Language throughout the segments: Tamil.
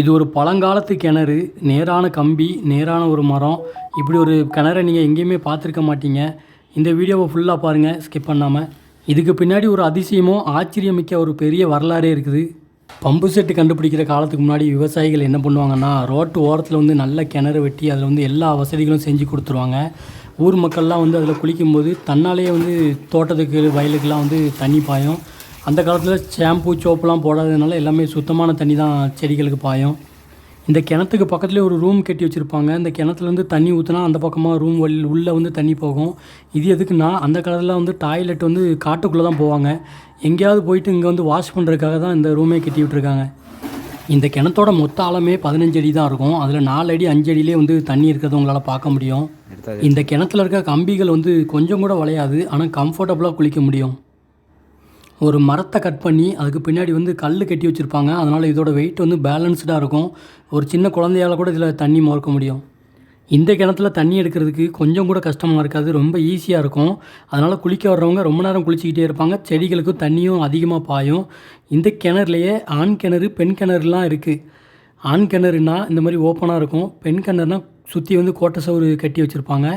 இது ஒரு பழங்காலத்து கிணறு நேரான கம்பி நேரான ஒரு மரம். இப்படி ஒரு கிணறை நீங்கள் எங்கேயுமே பார்த்துருக்க மாட்டீங்க. இந்த வீடியோவை ஃபுல்லாக பாருங்கள் ஸ்கிப் பண்ணாமல் இதுக்கு பின்னாடி ஒரு அதிசயமும் ஆச்சரியமிக்க ஒரு பெரிய வரலாறே இருக்குது. பம்பு செட்டு கண்டுபிடிக்கிற காலத்துக்கு முன்னாடி விவசாயிகள் என்ன பண்ணுவாங்கன்னா ரோட்டு ஓரத்தில் வந்து நல்ல கிணறு வெட்டி அதில் வந்து எல்லா வசதிகளும் செஞ்சு கொடுத்துருவாங்க. ஊர் மக்கள்லாம் வந்து அதில் குளிக்கும்போது தன்னாலேயே வந்து தோட்டத்துக்கு வயலுக்கெல்லாம் வந்து தண்ணி பாயும். அந்த காலத்தில் ஷாம்பு சோப்புலாம் போடாததுனால எல்லாமே சுத்தமான தண்ணி தான் செடிகளுக்கு பாயும். இந்த கிணத்துக்கு பக்கத்துலேயே ஒரு ரூம் கட்டி வச்சுருப்பாங்க. இந்த கிணத்துலேருந்து தண்ணி ஊற்றினா அந்த பக்கமாக ரூம் வழி உள்ளே வந்து தண்ணி போகும். இது எதுக்குன்னா அந்த காலத்தில் வந்து டாய்லெட் வந்து காட்டுக்குள்ளே தான் போவாங்க. எங்கேயாவது போயிட்டு இங்கே வந்து வாஷ் பண்ணுறதுக்காக தான் இந்த ரூமே கட்டி விட்டுருக்காங்க. இந்த கிணத்தோட மொத்த ஆழமே பதினஞ்சு அடி தான் இருக்கும். அதில் நாலு அடி அஞ்சு அடியிலே வந்து தண்ணி இருக்கிறத உங்களால் பார்க்க முடியும். இந்த கிணத்துல இருக்க கம்பிகள் வந்து கொஞ்சம் கூட வளையாது. ஆனால் கம்ஃபர்டபுளாக குளிக்க முடியும். ஒரு மரத்தை கட் பண்ணி அதுக்கு பின்னாடி வந்து கல் கட்டி வச்சுருப்பாங்க. அதனால் இதோட வெயிட் வந்து பேலன்ஸ்டாக இருக்கும். ஒரு சின்ன குழந்தையால் கூட இதில் தண்ணி மறுக்க முடியும். இந்த கிணத்துல தண்ணி எடுக்கிறதுக்கு கொஞ்சம் கூட கஷ்டமாக இருக்காது. ரொம்ப ஈஸியாக இருக்கும். அதனால் குளிக்க வர்றவங்க ரொம்ப நேரம் குளிச்சிக்கிட்டே இருப்பாங்க. செடிகளுக்கும் தண்ணியும் அதிகமாக பாயும். இந்த கிணறுலையே ஆண் கிணறு பெண் கிணறுலாம் இருக்குது ஆண் கிணறுனா இந்த மாதிரி ஓப்பனாக இருக்கும். பெண் கிணறுனா சுற்றி வந்து கோட்டை சவுறு கட்டி வச்சுருப்பாங்க.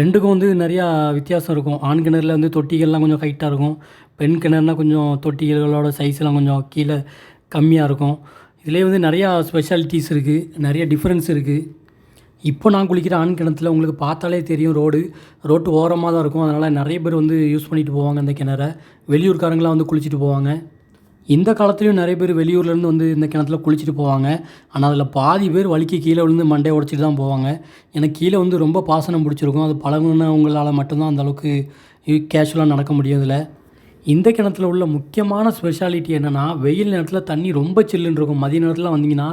ரெண்டுக்கும் வந்து நிறையா வித்தியாசம் இருக்கும். ஆண் கிணறுல வந்து தொட்டிகள்லாம் கொஞ்சம் ஹைட்டாக இருக்கும். பெண் கிணறுனா கொஞ்சம் தொட்டிகளோட சைஸ்லாம் கொஞ்சம் கீழே கம்மியாக இருக்கும். இதுலேயே வந்து நிறையா ஸ்பெஷாலிட்டிஸ் இருக்குது நிறைய டிஃப்ரென்ஸ் இருக்குது இப்போ நான் குளிக்கிற ஆண் கிணத்துல உங்களுக்கு பார்த்தாலே தெரியும் ரோடு ரோட்டு ஓரமாக தான் இருக்கும். அதனால் நிறைய பேர் வந்து யூஸ் பண்ணிட்டு போவாங்க அந்த கிணற. வெளியூர்காரங்களாம் வந்து குளிச்சுட்டு போவாங்க. இந்த காலத்துலேயும் நிறைய பேர் வெளியூர்லேருந்து வந்து இந்த கிணத்துல குளிச்சுட்டு போவாங்க. ஆனால் அதில் பாதி பேர் வலிக்கு கீழே விழுந்து மண்டையை உடச்சிட்டு தான் போவாங்க. எனக்கு கீழே வந்து ரொம்ப பாசனம் பிடிச்சிருக்கும். அது பழகுனவங்களால் மட்டும்தான் அந்த அளவுக்கு கேஷுவலாக நடக்க முடியும் இதில் இந்த கிணத்துல உள்ள முக்கியமான ஸ்பெஷாலிட்டி என்னென்னா வெயில் நேரத்தில் தண்ணி ரொம்ப சில்லுன்னு இருக்கும். மதிய நேரத்தில் வந்தீங்கன்னா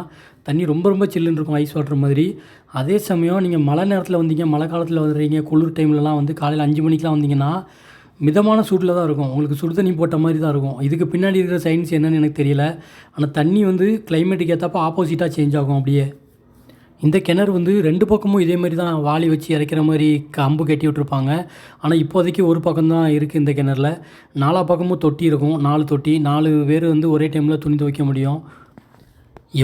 தண்ணி ரொம்ப ரொம்ப சில்லுன்னு இருக்கும் ஐஸ் வாட்டர் மாதிரி. அதே சமயம் நீங்கள் மழை நேரத்தில் வந்தீங்க மழை காலத்தில் வந்துடுறீங்க குளிர் டைம்லலாம் வந்து காலையில் அஞ்சு மணிக்கெலாம் வந்தீங்கன்னா மிதமான சூட்டில் தான் இருக்கும். உங்களுக்கு சுடு தண்ணி போட்ட மாதிரி தான் இருக்கும். இதுக்கு பின்னாடி இருக்கிற சயின்ஸ் என்னன்னு எனக்கு தெரியல. ஆனால் தண்ணி வந்து கிளைமேட்டுக்கு ஏற்றப்ப ஆப்போசிட்டாக சேஞ்ச் ஆகும் அப்படியே. இந்த கிணறு வந்து ரெண்டு பக்கமும் இதே மாதிரி தான் வாளி வச்சு இறைக்கிற மாதிரி கம்பு கட்டி விட்ருப்பாங்க ஆனால் இப்போதைக்கு ஒரு பக்கம் தான் இருக்குது இந்த கிணறுல. நாலா பக்கமும் தொட்டி இருக்கும். நாலு தொட்டி. நாலு பேர் வந்து ஒரே டைமில் துணி துவைக்க முடியும்.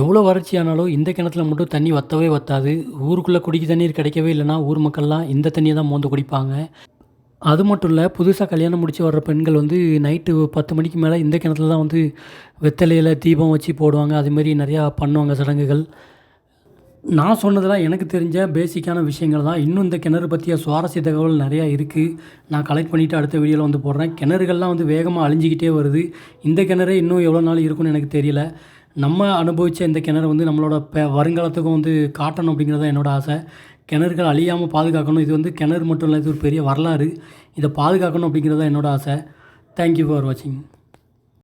எவ்வளோ வறட்சி ஆனாலும் இந்த கிணத்துல மட்டும் தண்ணி வற்றவே வற்றாது ஊருக்குள்ளே குடிக்க தண்ணீர் கிடைக்கவே இல்லைன்னா ஊர் மக்கள்லாம் இந்த தண்ணியை தான் மோந்து குடிப்பாங்க. அது மட்டும் இல்லை புதுசாக கல்யாணம் முடித்து வர்ற பெண்கள் வந்து நைட்டு பத்து மணிக்கு மேலே இந்த கிணத்துல தான் வந்து வெத்தலையில் தீபம் வச்சு போடுவாங்க. அதுமாரி நிறையா பண்ணுவாங்க சடங்குகள். நான் சொன்னதெல்லாம் எனக்கு தெரிஞ்ச பேசிக்கான விஷயங்கள் தான். இன்னும் இந்த கிணறு பற்றிய சுவாரஸ்ய தகவல் நிறையா இருக்குது நான் கலெக்ட் பண்ணிவிட்டு அடுத்த வீடியோவில் வந்து போடுறேன். கிணறுகள்லாம் வந்து வேகமாக அழிஞ்சிக்கிட்டே வருது. இந்த கிணறு இன்னும் எவ்வளோ நாள் இருக்கும்னு எனக்கு தெரியல. நம்ம அனுபவித்த இந்த கிணறு வந்து நம்மளோட ப வருங்காலத்துக்கும் வந்து காட்டணும் அப்படிங்கிறது தான் என்னோட ஆசை. கிணறுகள் அழியாமல் பாதுகாக்கணும். இது வந்து கிணறு மட்டும் இல்லை இது ஒரு பெரிய வரலாறு. இதை பாதுகாக்கணும் அப்படிங்கிறது தான் என்னோடய ஆசை தேங்க்யூ ஃபார் வாட்சிங்